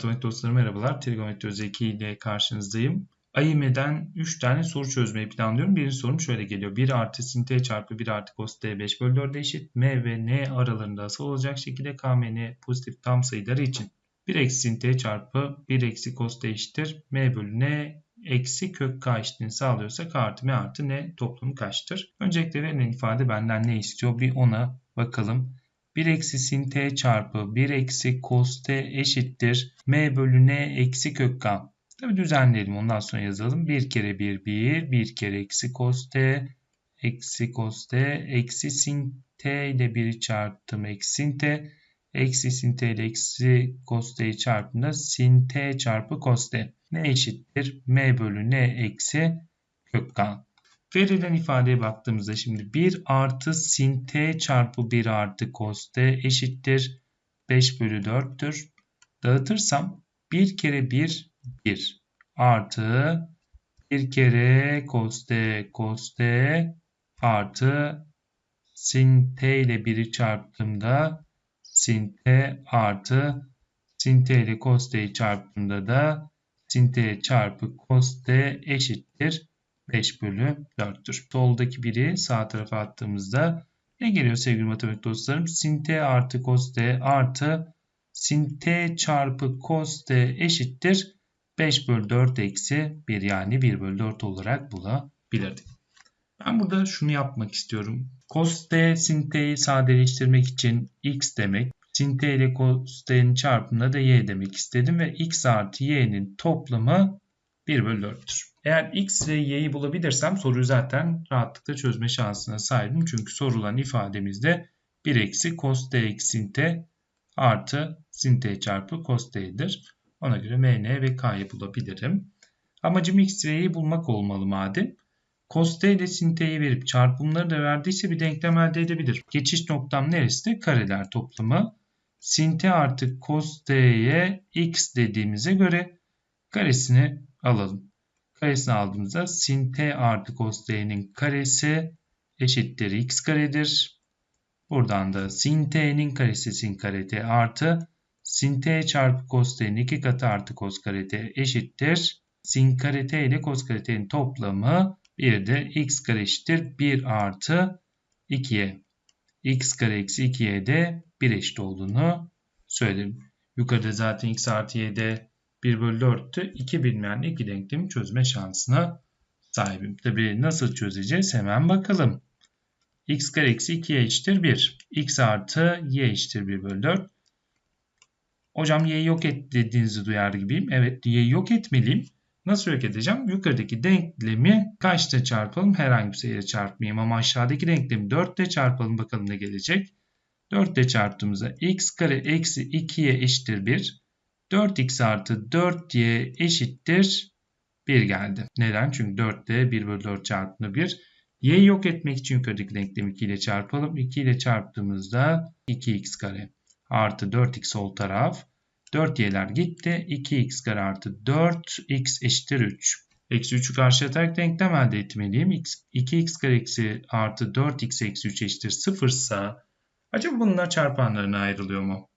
matematik dostları merhabalar. Trigonometri özel 2 ile karşınızdayım. AİM'den 3 tane soru çözmeyi planlıyorum. Birinci sorum şöyle geliyor. 1 artı sin t çarpı 1 artı cos t 5 bölü 4 eşit. M ve N aralarında asal olacak şekilde K, M, N pozitif tam sayıları için 1 eksi sin t çarpı 1 eksi cos t eşittir. M bölü N eksi kök K eşitliğini sağlıyorsa K artı M artı N toplamı kaçtır? Öncelikle verilen ifade benden ne istiyor? Bir ona bakalım. 1 eksi sin t çarpı 1 eksi cos t eşittir. m bölü n eksi kök k. Tabi düzenleyelim ondan sonra yazalım. 1 kere 1 1. 1 kere eksi cos t eksi cos t eksi sin t ile 1'i çarptım eksi sin t. Eksi sin t ile eksi cos t'yi çarptığımda sin t çarpı cos t. Ne eşittir? m bölü n eksi kök k. Verilen ifadeye baktığımızda şimdi 1 artı sin t çarpı 1 artı cos t eşittir. 5 bölü 4'tür. Dağıtırsam 1 kere 1 1 artı 1 kere cos t cos t artı sin t ile 1'i çarptığımda sin t artı sin t ile cos t'yi çarptığımda da sin t çarpı cos t eşittir 5 bölü 4'tür. Soldaki biri sağ tarafa attığımızda ne geliyor sevgili matematik dostlarım? Sin t artı cos t artı sin t çarpı cos t eşittir 5 bölü 4 eksi 1 yani 1 bölü 4 olarak bulabilirdik. Ben burada şunu yapmak istiyorum. Cos t sin t'yi sadeleştirmek için x demek. Sin t ile cos t'nin çarpımına da y demek istedim ve x artı y'nin toplamı 1 bölü 4'tür. Eğer x ve y'yi bulabilirsem soruyu zaten rahatlıkla çözme şansına sahibim. Çünkü sorulan ifademizde 1 eksi cos eksi sin t artı sin t çarpı cos t'dir. Ona göre m, n ve k'yı bulabilirim. Amacım x ve y'yi bulmak olmalı madem. Cos t ile sin t'yi verip çarpımları da verdiyse bir denklem elde edebilir. Geçiş noktam neresi? Kareler toplamı. Sin t artı cos t'ye x dediğimize göre karesini alalım. Karesini aldığımızda sin t artı cos t'nin karesi eşittir x karedir. Buradan da sin t'nin karesi sin kare t artı sin t çarpı cos t'nin iki katı artı cos kare t eşittir. Sin kare t ile cos kare t'nin toplamı bir de x kare eşittir 1 artı 2'ye. x kare eksi 2'ye de 1 eşit olduğunu söyledim. Yukarıda zaten x artı y'de 1 bölü 4'tü. 2 bilmeyen iki denklemi çözme şansına sahibim. Tabi nasıl çözeceğiz hemen bakalım. x kare eksi 2y eşittir 1. x artı y eşittir 1 bölü 4. Hocam y'yi yok et dediğinizi duyar gibiyim. Evet y'yi yok etmeliyim. Nasıl yok edeceğim? Yukarıdaki denklemi kaçta çarpalım? Herhangi bir sayıya çarpmayayım ama aşağıdaki denklemi 4 ile çarpalım bakalım ne gelecek. 4 ile çarptığımızda x kare eksi 2y eşittir 1. 4x artı 4y eşittir 1 geldi. Neden? Çünkü 4 ile 1 bölü 4 çarpımı 1. y'yi yok etmek için yukarıdaki denklemi 2 ile çarpalım. 2 ile çarptığımızda 2x kare artı 4x sol taraf. 4y'ler gitti. 2x kare artı 4x eşittir 3. Eksi 3'ü karşı atarak denklem elde etmeliyim. 2x kare eksi artı 4x eksi 3 eşittir 0 ise acaba bunlar çarpanlarına ayrılıyor mu?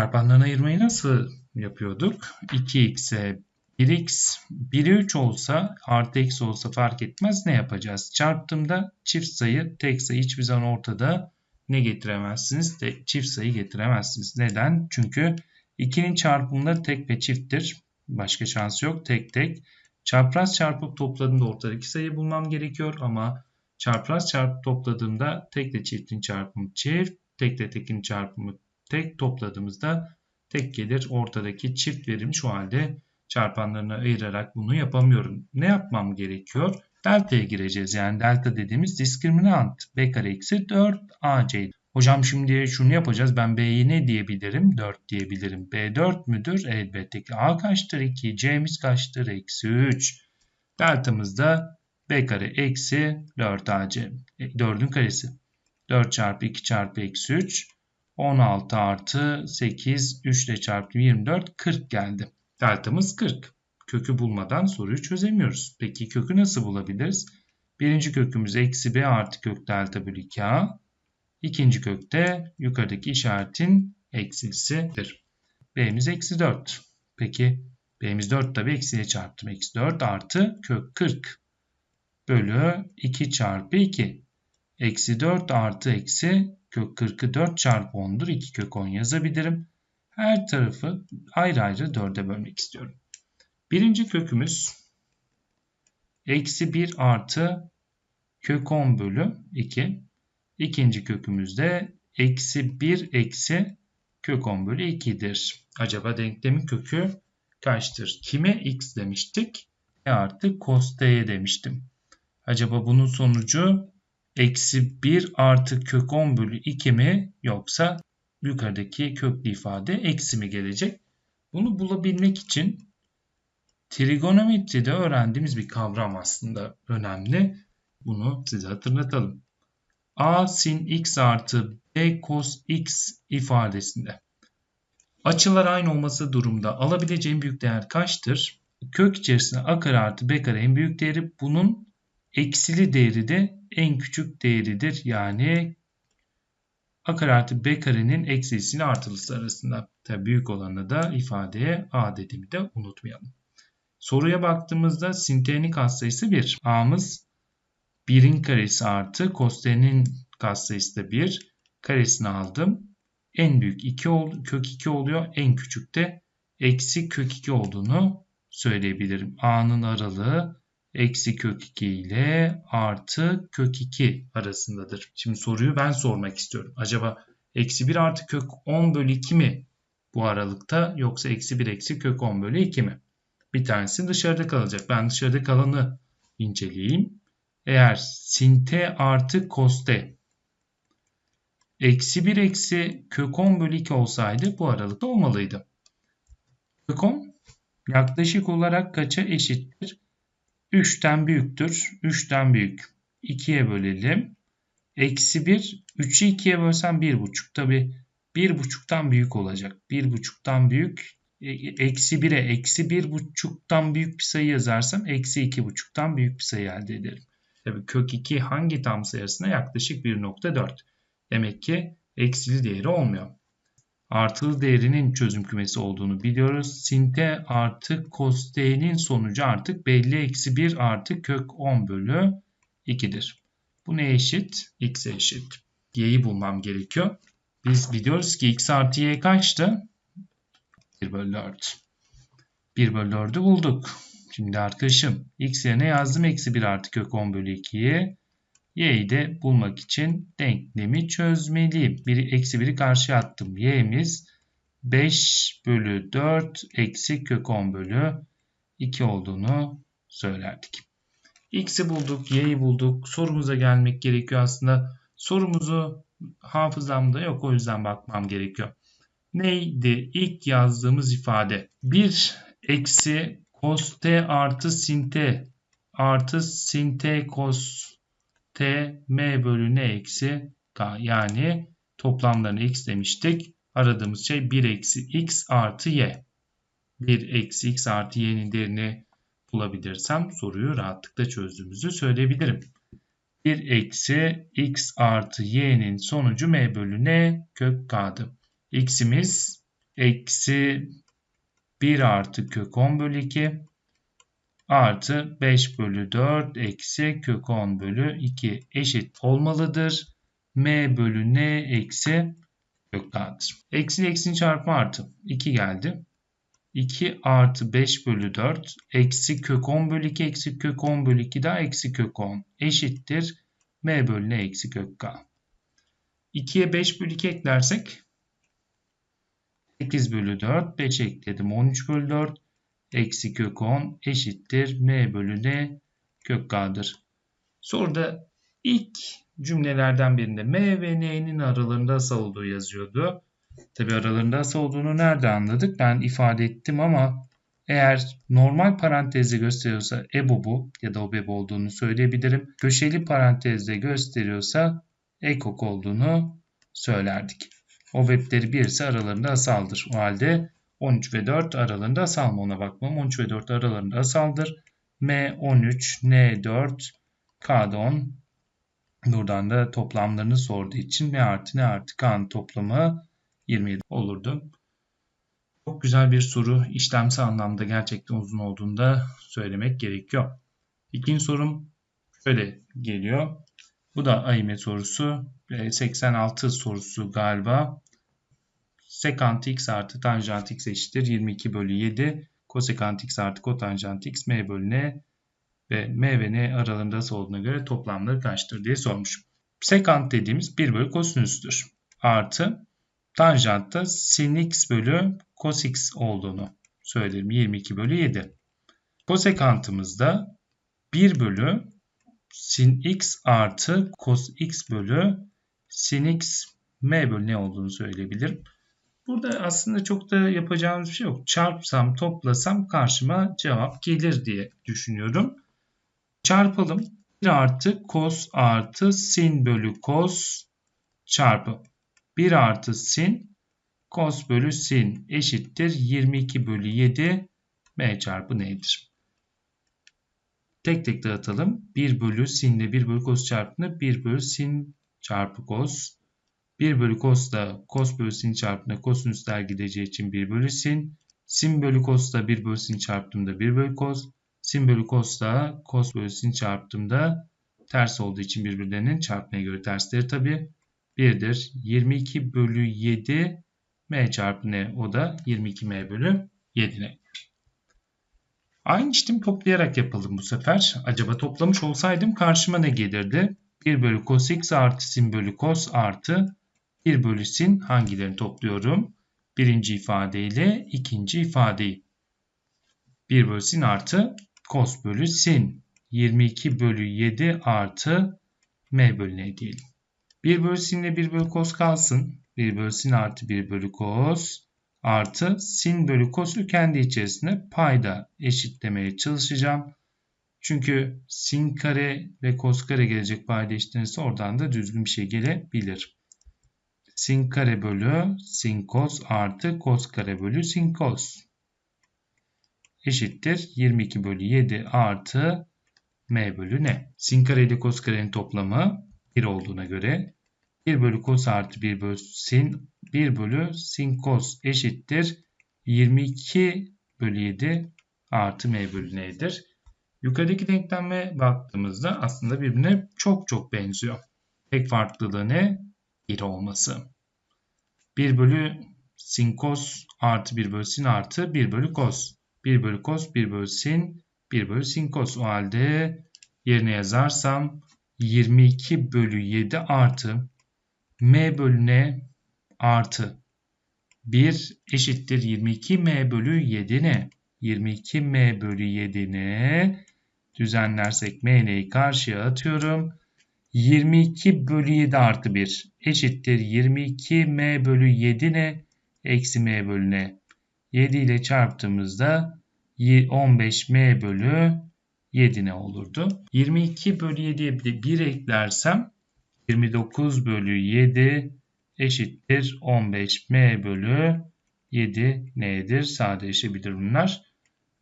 Çarpanlarını ayırmayı nasıl yapıyorduk? 2x'e 1x 1'e 3 olsa artı eksi olsa fark etmez. Ne yapacağız? Çarptığımda çift sayı tek sayı hiçbir zaman ortada ne getiremezsiniz? De, çift sayı getiremezsiniz. Neden? Çünkü 2'nin çarpımları tek ve çifttir. Başka şans yok. Tek tek. Çapraz çarpıp topladığımda ortadaki sayıyı bulmam gerekiyor ama çapraz çarpıp topladığımda tek ile çiftin çarpımı çift, tek ile tekin çarpımı tek topladığımızda tek gelir. Ortadaki çift verim şu halde çarpanlarını ayırarak bunu yapamıyorum. Ne yapmam gerekiyor? Delta'ya gireceğiz. Yani delta dediğimiz diskriminant b kare eksi 4 ac. Hocam şimdi şunu yapacağız. Ben b'yi ne diyebilirim? 4 diyebilirim. b 4 müdür? Elbette ki a kaçtır? 2. c'miz kaçtır? Eksi 3. Deltamız da b kare eksi 4 ac. 4'ün karesi. 4 çarpı 2 çarpı eksi 3. 16 artı 8 3 ile çarptım 24 40 geldi. Deltamız 40. Kökü bulmadan soruyu çözemiyoruz. Peki kökü nasıl bulabiliriz? Birinci kökümüz eksi b artı kök delta bölü 2a. İkinci kökte yukarıdaki işaretin eksisidir. B'miz eksi 4. Peki B'miz 4 tabi eksiye çarptım. Eksi 4 artı kök 40 bölü 2 çarpı 2. Eksi 4 artı eksi kök 40'ı 4 çarpı 10'dur. 2 kök 10 yazabilirim. Her tarafı ayrı ayrı 4'e bölmek istiyorum. Birinci kökümüz eksi 1 artı kök 10 bölü 2. İkinci kökümüz de eksi 1 eksi kök 10 bölü 2'dir. Acaba denklemin kökü kaçtır? Kime x demiştik? E artı cos t'ye demiştim. Acaba bunun sonucu eksi 1 artı kök 10 bölü 2 mi yoksa yukarıdaki köklü ifade eksi mi gelecek? Bunu bulabilmek için trigonometride öğrendiğimiz bir kavram aslında önemli. Bunu size hatırlatalım. A sin x artı b cos x ifadesinde açılar aynı olması durumda alabileceğim büyük değer kaçtır? Kök içerisinde a kare artı b kare en büyük değeri bunun eksili değeri de en küçük değeridir. Yani a kare artı b karenin eksisiyle artılısı arasında. Tabii büyük olanı da ifadeye a dediğimi de unutmayalım. Soruya baktığımızda sintenik katsayısı 1. A'mız 1'in karesi artı kostenin katsayısı da 1. Karesini aldım. En büyük 2 oldu, kök 2 oluyor. En küçük de eksi kök 2 olduğunu söyleyebilirim. A'nın aralığı eksi kök 2 ile artı kök 2 arasındadır. Şimdi soruyu ben sormak istiyorum. Acaba eksi 1 artı kök 10 bölü 2 mi bu aralıkta yoksa eksi 1 eksi kök 10 bölü 2 mi? Bir tanesi dışarıda kalacak. Ben dışarıda kalanı inceleyeyim. Eğer sin t artı cos t eksi 1 eksi kök 10 bölü 2 olsaydı bu aralıkta olmalıydı. Kök 10 yaklaşık olarak kaça eşittir? 3'ten büyüktür. 3'ten büyük. 2'ye bölelim. Eksi 1. 3'ü 2'ye bölsem 1,5. Tabi 1,5'tan büyük olacak. 1,5'tan büyük. E, eksi 1'e eksi 1,5'tan büyük bir sayı yazarsam eksi 2,5'tan büyük bir sayı elde ederim. Tabi kök 2 hangi tam sayısına? Yaklaşık 1,4. Demek ki eksili değeri olmuyor. Artılı değerinin çözüm kümesi olduğunu biliyoruz. Sinte artı cos t'nin sonucu artık belli eksi 1 artı kök 10 bölü 2'dir. Bu ne eşit? x'e eşit. y'yi bulmam gerekiyor. Biz biliyoruz ki x artı y kaçtı? 1 bölü 4. 1 bölü 4'ü bulduk. Şimdi arkadaşım x yerine yazdım eksi 1 artı kök 10 bölü 2'yi. Y'yi de bulmak için denklemi çözmeliyim. Biri eksi 1'i karşıya attım. Y'miz 5 bölü 4 eksi kök 10 bölü 2 olduğunu söylerdik. X'i bulduk, Y'yi bulduk. Sorumuza gelmek gerekiyor aslında. Sorumuzu hafızamda yok o yüzden bakmam gerekiyor. Neydi ilk yazdığımız ifade? 1 eksi cos t artı sin t artı sin t cos t m bölü n eksi k yani toplamlarını x demiştik. Aradığımız şey 1 eksi x artı y. 1 eksi x artı y'nin değerini bulabilirsem soruyu rahatlıkla çözdüğümüzü söyleyebilirim. 1 eksi x artı y'nin sonucu m bölü n kök k'dı. x'imiz eksi 1 artı kök 10 bölü 2 artı 5 bölü 4 eksi kök 10 bölü 2 eşit olmalıdır. m bölü n eksi kök. Eksi eksinin çarpımı artı 2 geldi. 2 artı 5 bölü 4 eksi kök 10 bölü 2 eksi kök 10 bölü 2 daha eksi kök 10 eşittir. m bölü n eksi kök k. 2'ye 5 bölü 2 eklersek 8 bölü 4 5 ekledim 13 bölü 4 eksi kök 10 eşittir m bölü n kök k'dır. Soruda ilk cümlelerden birinde m ve n'nin aralarında asal olduğu yazıyordu. Tabi aralarında asal olduğunu nerede anladık? Ben ifade ettim ama eğer normal parantezde gösteriyorsa ebobu ya da obeb olduğunu söyleyebilirim. Köşeli parantezde gösteriyorsa ekok olduğunu söylerdik. O webleri 1 ise aralarında asaldır. O halde 13 ve 4 aralığında asal mı ona bakmam. 13 ve 4 aralarında asaldır. M 13, N 4, K da 10. Buradan da toplamlarını sorduğu için M artı N artı K'nın toplamı 27 olurdu. Çok güzel bir soru. İşlemsel anlamda gerçekten uzun olduğunda söylemek gerekiyor. İkinci sorum şöyle geliyor. Bu da AYM sorusu. 86 sorusu galiba. Sekant x artı tanjant x eşittir 22 bölü 7. Kosekant x artı kotanjant x m bölü n ve m ve n aralığında nasıl olduğuna göre toplamları kaçtır diye sormuş. Sekant dediğimiz 1 bölü kosinüstür. Artı tanjantta sin x bölü cos x olduğunu söylerim. 22 bölü 7. Kosekantımızda 1 bölü sin x artı cos x bölü sin x m bölü ne olduğunu söyleyebilirim. Burada aslında çok da yapacağımız bir şey yok. Çarpsam, toplasam karşıma cevap gelir diye düşünüyorum. Çarpalım. 1 artı cos artı sin bölü cos çarpı 1 artı sin cos bölü sin eşittir 22 bölü 7 m çarpı n'dir. Tek tek dağıtalım. 1 bölü sin ile 1 bölü cos çarpımı 1 bölü sin çarpı cos. 1 bölü cos da cos bölü sin çarpımında kosinüsler gideceği için 1 bölü sin. Sin bölü cos da 1 bölü sin çarptığımda 1 bölü cos. Sin bölü cos da cos bölü sin çarptığımda ters olduğu için birbirlerinin çarpmaya göre tersleri tabi 1'dir. 22 bölü 7 m çarpı n o da 22m bölü 7 n. Aynı işlemi toplayarak yapalım bu sefer. Acaba toplamış olsaydım karşıma ne gelirdi? 1 bölü cos x artı sin bölü cos artı 1 bölü sin hangilerini topluyorum? Birinci ifadeyle ikinci ifadeyi. 1 bölü sin artı cos bölü sin. 22 bölü 7 artı m bölü n diyelim. 1 bölü sin ile 1 bölü cos kalsın. 1 bölü sin artı 1 bölü cos artı sin bölü cos'u kendi içerisinde payda eşitlemeye çalışacağım. Çünkü sin kare ve cos kare gelecek payda eşitlenirse oradan da düzgün bir şey gelebilir. Sin kare bölü sin cos artı cos kare bölü sin cos eşittir 22 bölü 7 artı m bölü n. Sin kare ile cos karenin toplamı 1 olduğuna göre 1 bölü cos artı 1 bölü sin 1 bölü sin cos eşittir 22 bölü 7 artı m bölü n'dir. Yukarıdaki denkleme baktığımızda aslında birbirine çok çok benziyor. Tek farklılığı ne? 1 olması. 1 bölü sin cos artı 1 bölü sin artı 1 bölü cos. 1 bölü cos 1 bölü sin 1 bölü sin cos. O halde yerine yazarsam 22 bölü 7 artı m bölü n artı 1 eşittir 22 m bölü 7 ne? 22 m bölü 7 ne? Düzenlersek m'yi karşıya atıyorum. 22 bölü 7 artı 1 eşittir 22 m bölü 7 ne? Eksi m bölü ne? 7 ile çarptığımızda 15 m bölü 7 ne olurdu? 22 bölü 7'ye 1 eklersem 29 bölü 7 eşittir 15m bölü 7 n'dir. Sadeleşebilir bunlar.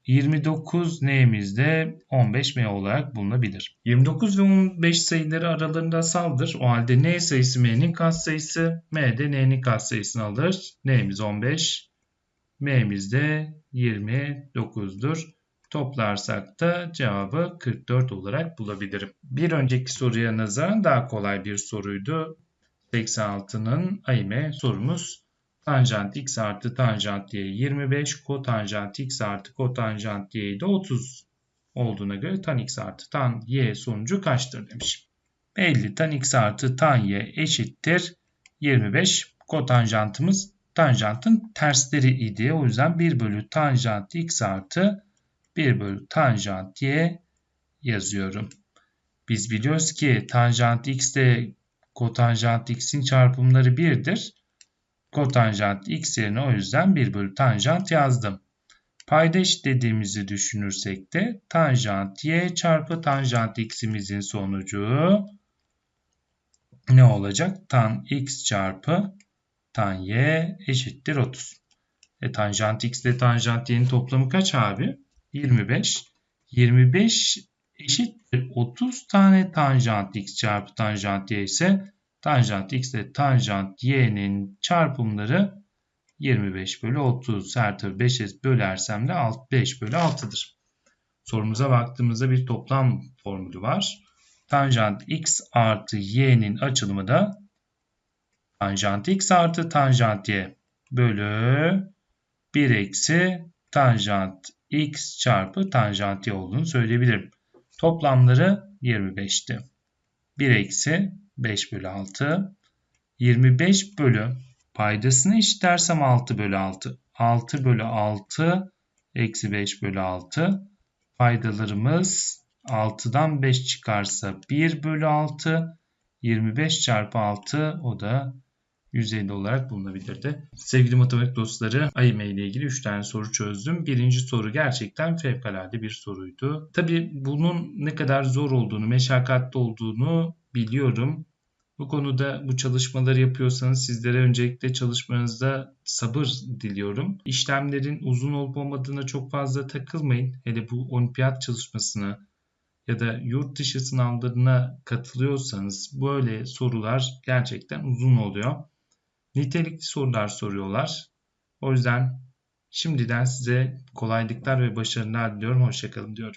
29 n'imiz de 15m olarak bulunabilir. 29 ve 15 sayıları aralarında saldır. O halde n sayısı m'nin katsayısı, m de n'nin katsayısını alır. n'imiz 15, m'imiz de 29'dur. Toplarsak da cevabı 44 olarak bulabilirim. Bir önceki soruya nazaran daha kolay bir soruydu. 86'nın AİME sorumuz. Tanjant x artı tanjant y 25, kotanjant x artı kotanjant y de 30 olduğuna göre tan x artı tan y sonucu kaçtır demiş. Belli tan x artı tan y eşittir 25. Kotanjantımız tanjantın tersleri idi. O yüzden 1 bölü tanjant x artı 1 bölü tanjant y yazıyorum. Biz biliyoruz ki tanjant x ile kotanjant x'in çarpımları 1'dir. Kotanjant x yerine o yüzden 1 bölü tanjant yazdım. Paydaş dediğimizi düşünürsek de tanjant y çarpı tanjant x'imizin sonucu ne olacak? Tan x çarpı tan y eşittir 30. E, tanjant x ile tanjant y'nin toplamı kaç abi? 25. 25 eşittir 30 tane tanjant x çarpı tanjant y ise tanjant x ile tanjant y'nin çarpımları 25 bölü 30. Her tarafı 5'e bölersem de 5 bölü 6'dır. Sorumuza baktığımızda bir toplam formülü var. Tanjant x artı y'nin açılımı da tanjant x artı tanjant y bölü 1 eksi tanjant x çarpı tanjant y olduğunu söyleyebilirim. Toplamları 25'ti. 1 eksi 5 bölü 6. 25 bölü paydasını eşitlersem 6 bölü 6. 6 bölü 6 eksi 5 bölü 6. Paydalarımız 6'dan 5 çıkarsa 1 bölü 6. 25 çarpı 6 o da 150 olarak bulunabilirdi. Sevgili matematik dostları AYM ile ilgili 3 tane soru çözdüm. Birinci soru gerçekten fevkalade bir soruydu. Tabi bunun ne kadar zor olduğunu, meşakkatli olduğunu biliyorum. Bu konuda bu çalışmaları yapıyorsanız sizlere öncelikle çalışmanızda sabır diliyorum. İşlemlerin uzun olup olmadığına çok fazla takılmayın. Hele bu olimpiyat çalışmasını ya da yurt dışı sınavlarına katılıyorsanız böyle sorular gerçekten uzun oluyor. Nitelikli sorular soruyorlar. O yüzden şimdiden size kolaylıklar ve başarılar diliyorum. Hoşçakalın diyorum.